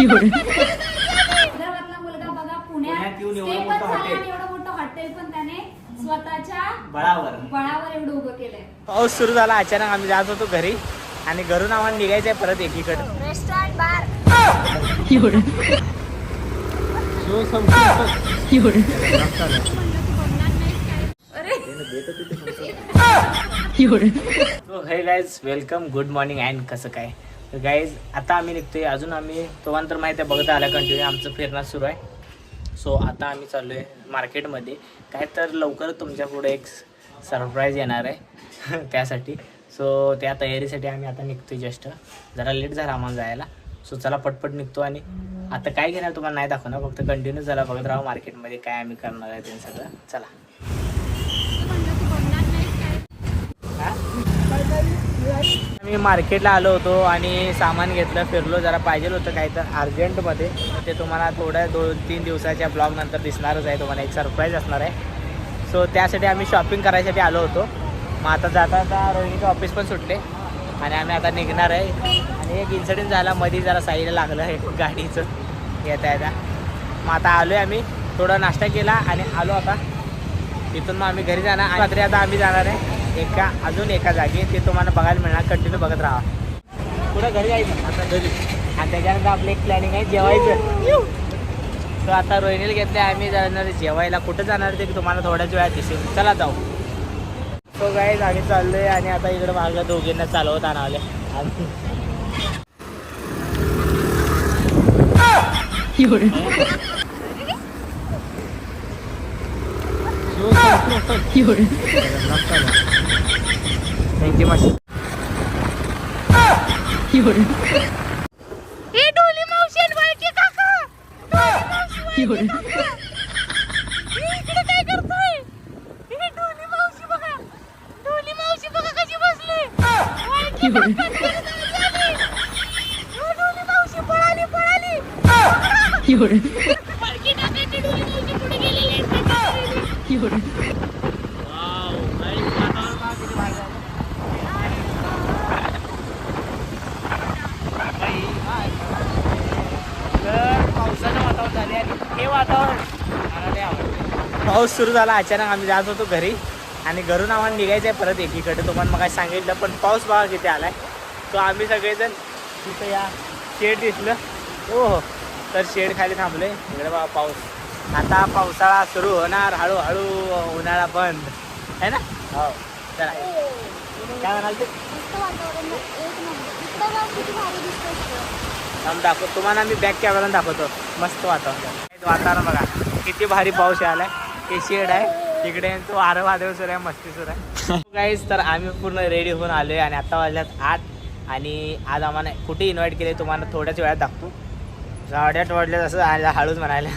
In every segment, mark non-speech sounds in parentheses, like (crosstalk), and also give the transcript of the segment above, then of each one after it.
विदर्भातला मुलगा बघा पुण्यात पुण्यात येऊन एवढं stay पण मोठं झाला हॉटेल. आणि एवढं मोठं हॉटेल पण त्याने स्वतःच्या बळावर. बळावर एवढं उभं केलंय. पाऊस सुरू झाला अचानक आम्ही जात होतो घरी आणि घरून आम्हाला निघायचंय परत एकीकडे. Restaurant bar. So hey guys welcome good morning and कसं काय? तर गाईज आता आम्ही निघतोय. अजून आम्ही तुम्हाला तर माहिती आहे बघत आला कंटिन्यू आमचं फिरणं सुरू आहे. सो आता आम्ही चाललो आहे मार्केटमध्ये काय तर लवकर तुमच्यापुढे एक सरप्राईज येणार आहे. (laughs) त्यासाठी. सो त्या तयारीसाठी आम्ही आता निघतोय जस्ट जरा लेट झाला आम्हाला जायला. सो चला पटपट निघतो आणि आता काय घेणार तुम्हाला नाही दाखवणार. फक्त कंटिन्यू झाला बघत राहा मार्केटमध्ये काय आम्ही करणार आहे ते सगळं. चला हा? मी मार्केटला आलो होतो आणि सामान घेतलं फिरलो जरा पाहिजे होतं काही तर अर्जंटमध्ये. ते तुम्हाला थोड्या दोन तीन दिवसाच्या ब्लॉग नंतर दिसणारच आहे तुम्हाला एक सरप्राईज असणार आहे. सो त्यासाठी आम्ही शॉपिंग करायसाठी आलो होतो. मग आता जाता आता रोहिणीचं ऑफिस पण सुटले आणि आम्ही आता निघणार आहे. आणि एक इन्सिडेंट झाला मध्ये जरा साईडला लागलं आहे गाडीचं. येता येता. मग आता आलो आहे आम्ही. थोडा नाश्ता केला आणि आलो आता. तिथून मग आम्ही घरी जाणार. रात्री आता आम्ही जाणार आहे. एका अजून एका जागी ते तुम्हाला बघायला मिळणार. कंटिन्यू बघत राहा. पुढं घरी जायचं आता घरी. आणि त्याच्यानंतर आपलं एक प्लॅनिंग आहे जेवायचं. तर आता रोहिणीला घेतले आम्ही जाणार जेवायला. कुठं जाणार ते तुम्हाला थोड्याच वेळात दिसेल. चला जाऊ. तो गाईज आम्ही चाललोय आणि आता इकडे मागं दोघींना चालवत आणावले. थँक्यू मस्त तर पावसाचं वातावरण झाले आणि हे वातावरण मला लय आवडतं पाऊस सुरू झाला अचानक आम्ही जात होतो घरी आणि घरून आम्हाला निघायचं आहे परत एकीकडे. तुम्हाला मग सांगितलं पण पाऊस बघा किती आलाय. तो आम्ही सगळेजण तिथं या शेड दिसलं. हो हो. तर शेड खाली थांबले इकडे बघा पाऊस. आता पावसाळा सुरू होणार. हळूहळू उन्हाळा बंद. है ना? हो. चला. काय म्हणाल ते? थांब दाखव. तुम्हाला मी बॅक कॅमेरा दाखवतो. मस्त वातावरण. वातावरण बघा. किती भारी पाऊस आलाय हे शेड आहे. तिकडे तो वारं वादळ सुरू आहे मस्ती सुरू आहे. (laughs) गाईज तर आम्ही पूर्ण रेडी होऊन आलोय आणि आता वाजल्यात आठ. आणि आज आम्हाला कुठे इन्व्हाइट केले तुम्हाला थोड्याच वेळात दाखवतो साडेआठ वाजल्यात असं आला हळूच म्हणायला.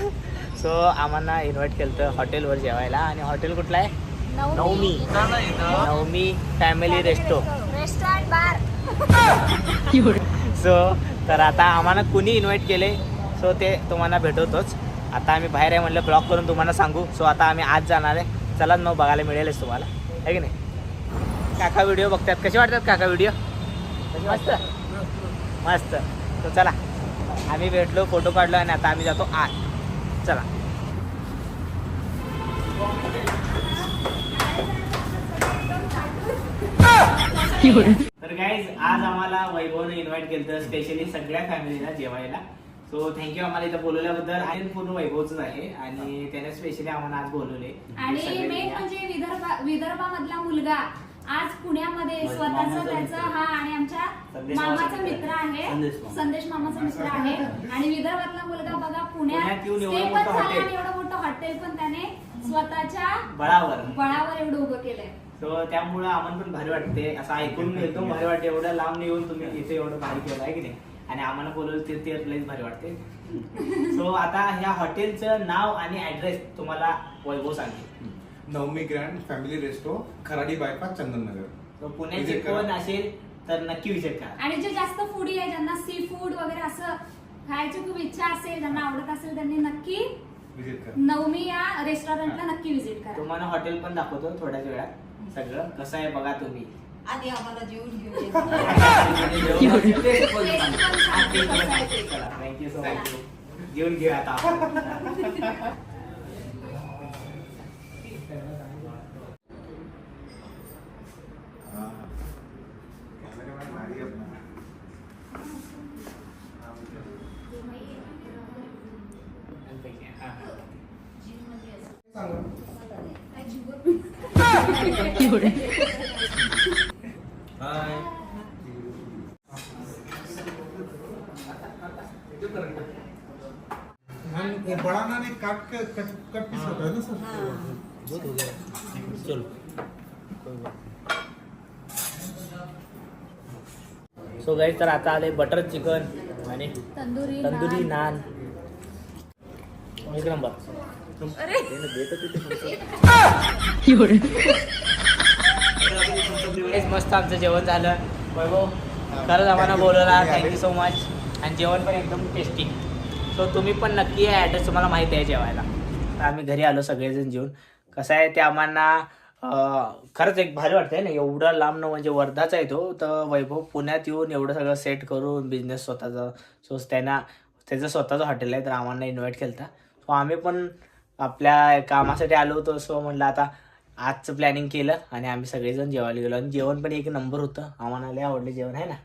सो आम्हाला इन्व्हाइट केलं होतं हॉटेलवर जेवायला. आणि हॉटेल कुठलं आहे? Navami. Navami. Family resto restaurant bar so तर आता आम्हाला कुणी इन्व्हाइट केले? सो ते तुम्हाला भेटवतोच. आता आम्ही बाहेर आहे म्हणलं ब्लॉक करून तुम्हाला सांगू. सो आता आम्ही आज जाणार आहे. चला मग बघायला मिळेलच तुम्हाला. आहे की नाही? काका व्हिडिओ बघतात. कसे वाटतात काका व्हिडिओ मस्त. मस्त. तो चला. आम्ही भेटलो फोटो काढलो आणि आता आम्ही जातो आत. चला. तर गाईज आज आम्हाला वैभवने इन्व्हाइट केलं स्पेशली सगळ्या फॅमिलीला जेवायला. सो थँक्यू आम्हाला इथं बोलवल्याबद्दल. आणि पूर्ण वैभवच आहे. आणि त्याने स्पेशली आम्हाला आज बोलवले. आणि मेन या. म्हणजे विदर्भा विदर्भामधला मुलगा. आज पुण्यामध्ये स्वतःच त्याचा. हा आणि आमच्या संदेश मामाचा मित्र. आहे. संदेश मामा. संदेश मामाचा मित्र आहे. आणि विदर्भातला मुलगा बघा पुण्यात पण मोठं झाला हॉटेल. आणि एवढं मोठं हॉटेल पण त्याने स्वतःच्या बळावर. बळावर एवढं उभं केलंय. सो त्यामुळे आम्हाला पण भारी वाटते असं ऐकून एकदम भारी वाटते एवढ्या लांब येऊन तुम्ही इथे एवढं भारी केलं आहे की नाही? आणि आम्हाला बोलवलं ते ते लईच भारी वाटते. सो आता ह्या हॉटेलचं नाव आणि ऍड्रेस तुम्हाला वैभव सांगेल. Navami grand family resto Kharadi bypass Chandannagar. पुण्याचे Visit करा. कोण असेल तर नक्की विजिट करा. आणि जे जास्त फूडी आहे ज्यांना सी फूड वगैरे असं खायची खूप इच्छा असेल ज्यांना आवडत असेल त्यांनी नक्की विजिट करा. नवमी या रेस्टॉरंटला नक्की व्हिजिट करा. तुम्हाला हॉटेल पण दाखवतो थोड्याच वेळात. सगळं कसं आहे बघा तुम्ही. आणि आम्हाला जेवून घेऊ थँक्यू सो मच जेवून घेऊया आता आपण. वो बड़ा नान एक काट के कट कट पीस होता है. ना सर चलो. सो गाईज तर आता आले बटर चिकन आणि तंदुरी तंदुरी नान. एक नंबर. Guys, मस्त आमचं जेवण झालं. वैभव खरंच आम्हाला बोलवला. थँक्यू सो मच आणि जेवण पण एकदम टेस्टी सो तुम्ही पण नक्की या ॲड्रेस तुम्हाला माहिती आहे जेवायला. तर आम्ही घरी आलो सगळेजण जेवून. कसं आहे ते आम्हाला खरंच एक भारी वाटतंय ना एवढा लांब न म्हणजे वर्धाचा आहे तो तर वैभव पुण्यात येऊन एवढं सगळं सेट करून बिझनेस स्वतःचा. सो त्यांना त्याचं स्वतःचं हॉटेल आहे तर आम्हाला इन्व्हाइट केलं होता सो आम्ही पण आपल्या कामासाठी आलो होतो. सो म्हटलं आता आजचं प्लॅनिंग केलं आणि आम्ही सगळेजण जेवायला गेलो. आणि जेवण पण एक नंबर होतं. आम्हाला लय आवडले जेवण आहे ना?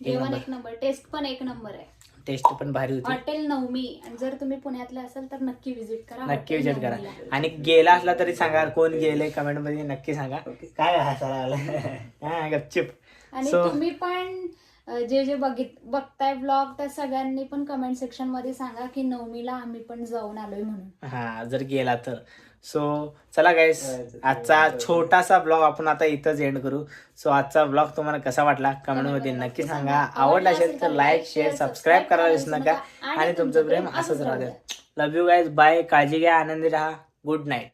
एक जेवण नंबर एक नंबर टेस्ट पण एक नंबर आहे. टेस्ट पण भारी होती. हॉटेल नवमी आणि जर तुम्ही पुण्यातले असाल तर नक्की विजिट करा नक्की हॉटेल विचार करा. नवमीला. आणि गेला असला तरी सांगा कोण गेले कमेंटमध्ये नक्की सांगा. काय हसायला हा (laughs) गपचिप. आणि So- तुम्ही पण अ, जे जे बघित बघताय ब्लॉग त्या सगळ्यांनी पण कमेंट सेक्शनमध्ये सांगा की नवमीला आम्ही पण जाऊन आलोय म्हणून. हा जर गेला तर. सो चला गाईस आजचा छोटासा ब्लॉग आपण आता इथंच एंड करू. सो आजचा ब्लॉग तुम्हाला कसा वाटला? कमेंटमध्ये नक्की सांगा. आवडला असेल तर लाईक शेअर सबस्क्राईब करायला विसरू नका. आणि तुमचं प्रेम असंच राहू द्या. लव्ह यू गाईज बाय काळजी घ्या. आनंदी राहा. Good night